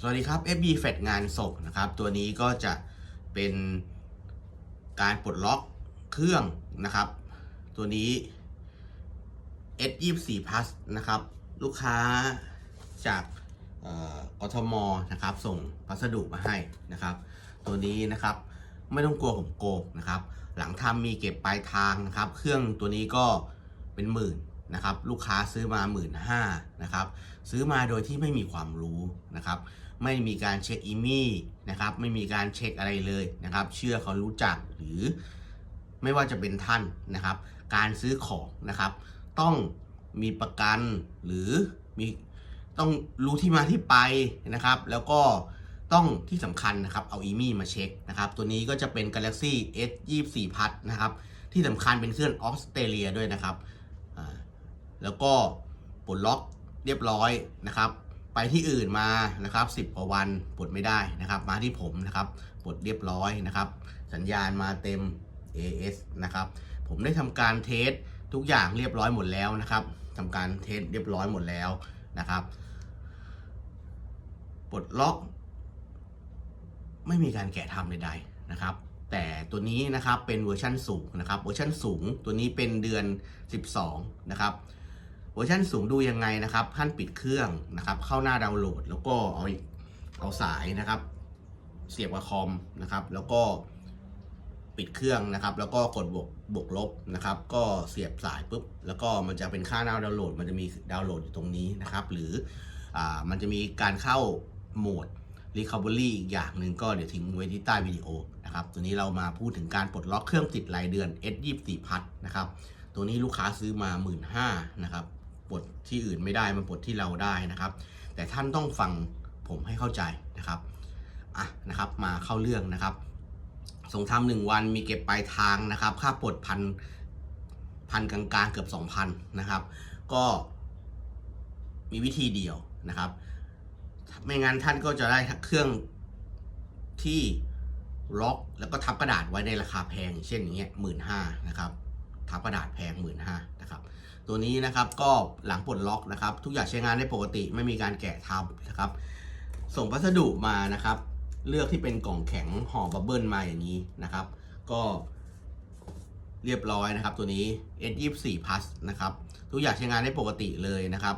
สวัสดีครับ FB แฟดงานศพนะครับ ตัวนี้ก็จะเป็นการปลดล็อกเครื่องนะครับ ตัวนี้ S24 Plus นะครับ ลูกค้าจากเอ่อกทมนะครับ ส่งพัสดุมาให้นะครับ ตัวนี้นะครับไม่ต้องกลัวผมโกงนะครับ หลังทำมีเก็บปลายทางนะครับ เครื่องตัวนี้ก็เป็นหมื่น นะครับลูกค้าซื้อมาหมื่นห้านะครับซื้อมาโดยที่ไม่มีความรู้นะครับไม่มีการเช็คอีมี่นะครับไม่มีการเช็คอะไรเลยนะครับเชื่อเขารู้จักหรือไม่ว่าจะเป็นท่านนะครับการซื้อของนะครับต้องมีประกันหรือมีต้องรู้ที่มาที่ไปนะครับแล้วก็ต้องที่สำคัญนะครับเอาอีมี่มาเช็คนะครับตัวนี้ก็จะเป็น Galaxy S 2 4 Plus นะครับที่สำคัญเป็นเครื่องออสเตรเลียด้วยนะครับ แล้วก็ปลดล็อกเรียบร้อยนะครับ ไปที่อื่นมานะครับ10กว่าวันปลดไม่ได้นะครับ มาที่ผมนะครับปลดเรียบร้อยนะครับ สัญญาณมาเต็ม AS นะครับ ผมได้ทำการเทสทุกอย่างเรียบร้อยหมดแล้วนะครับทำการเทสเรียบร้อยหมดแล้วนะครับปลดล็อก ไม่มีการแกะทำใดๆนะครับ แต่ตัวนี้นะครับเป็นเวอร์ชันสูงนะครับ เวอร์ชันสูงตัวนี้เป็นเดือน 12 นะครับ เวอร์ชันสูงดูยังไงนะครับท่านปิดเครื่องนะครับ เข้าหน้าดาวน์โหลด แล้วก็เอาเอาสายนะครับ เสียบกับคอมนะครับ แล้วก็ปิดเครื่องนะครับ แล้วก็กดบวกบวกลบนะครับ ก็เสียบสายปุ๊บแล้วก็มันจะเป็นค่าหน้าดาวน์โหลด มันจะมีดาวน์โหลดอยู่ตรงนี้นะครับ หรืออ่ามันจะมีการเข้าโหมด Recovery อีกอย่างหนึ่งก็เดี๋ยวทิ้งไว้ที่ใต้วิดีโอนะครับ ตัวนี้เรามาพูดถึงการปลดล็อกเครื่องติดรายเดือน S24 พัดนะครับ ตัวนี้ลูกค้าซื้อมา 1 5ื่นนะครับ ปลดที่อื่นไม่ได้มันปลดที่เราได้นะครับ แต่ท่านต้องฟังผมให้เข้าใจนะครับอะนะครับ มาเข้าเรื่องนะครับส่งทำหนึ่งวันมีเก็บปลายทางนะครับ ค่าปลดพันพันกลางๆเกือบ 2,000นะครับ ก็มีวิธีเดียวนะครับ ไม่งั้นท่านก็จะได้เครื่องที่ล็อกแล้วก็ทับกระดาษไว้ในราคาแพงอย่างเช่นอย่างเงี้ยหมื่นห้านะครับ ทับกระดาษแพงหมื่นห้านะครับตัวนี้นะครับก็หลังปลดล็อกนะครับ ทุกอย่างใช้งานได้ปกติไม่มีการแกะทับนะครับ ส่งพัสดุมานะครับ เลือกที่เป็นกล่องแข็งห่อบับเบิลมาอย่างนี้นะครับ ก็เรียบร้อยนะครับ ตัวนี้ S24 Plus นะครับทุกอย่างใช้งานได้ปกติเลยนะครับ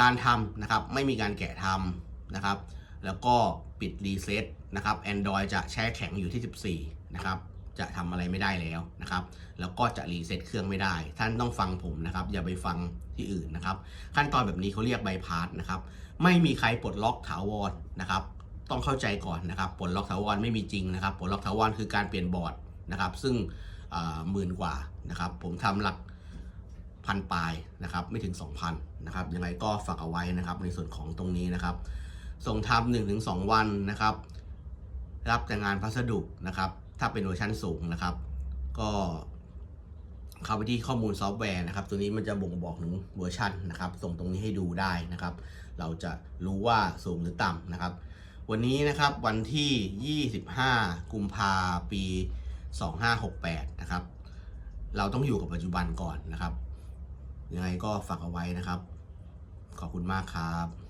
การทำนะครับไม่มีการแกะทำนะครับ แล้วก็ปิดรีเซ็ตนะครับ Android จะแช่แข็งอยู่ที่ 14 นะครับ จะทำอะไรไม่ได้แล้วนะครับ แล้วก็จะรีเซ็ตเครื่องไม่ได้ ท่านต้องฟังผมนะครับ อย่าไปฟังที่อื่นนะครับ ขั้นตอนแบบนี้เขาเรียกใบพาสนะครับ ไม่มีใครปลดล็อกถาวรนะครับ ต้องเข้าใจก่อนนะครับ ปลดล็อกถาวรไม่มีจริงนะครับ ปลดล็อกถาวรคือการเปลี่ยนบอร์ดนะครับ ซึ่งหมื่นกว่านะครับ ผมทำหลักพันปลายนะครับ ไม่ถึง 2,000นะครับ ยังไงก็ฝากเอาไว้นะครับ ในส่วนของตรงนี้นะครับ ส่งทำหนึ่งถึงสองวันนะครับ รับแต่งานพัสดุนะครับ ถ้าเป็นเวอร์ชันสูงนะครับ ก็เข้าไปที่ข้อมูลซอฟต์แวร์นะครับ ตัวนี้มันจะบ่งบอกถึงเวอร์ชันนะครับ ส่งตรงนี้ให้ดูได้นะครับ เราจะรู้ว่าสูงหรือต่ำนะครับ วันนี้นะครับวันที่ 25 กุมภาปี 2568 นะครับ เราต้องอยู่กับปัจจุบันก่อนนะครับ ยังไงก็ฝากเอาไว้นะครับ ขอบคุณมากครับ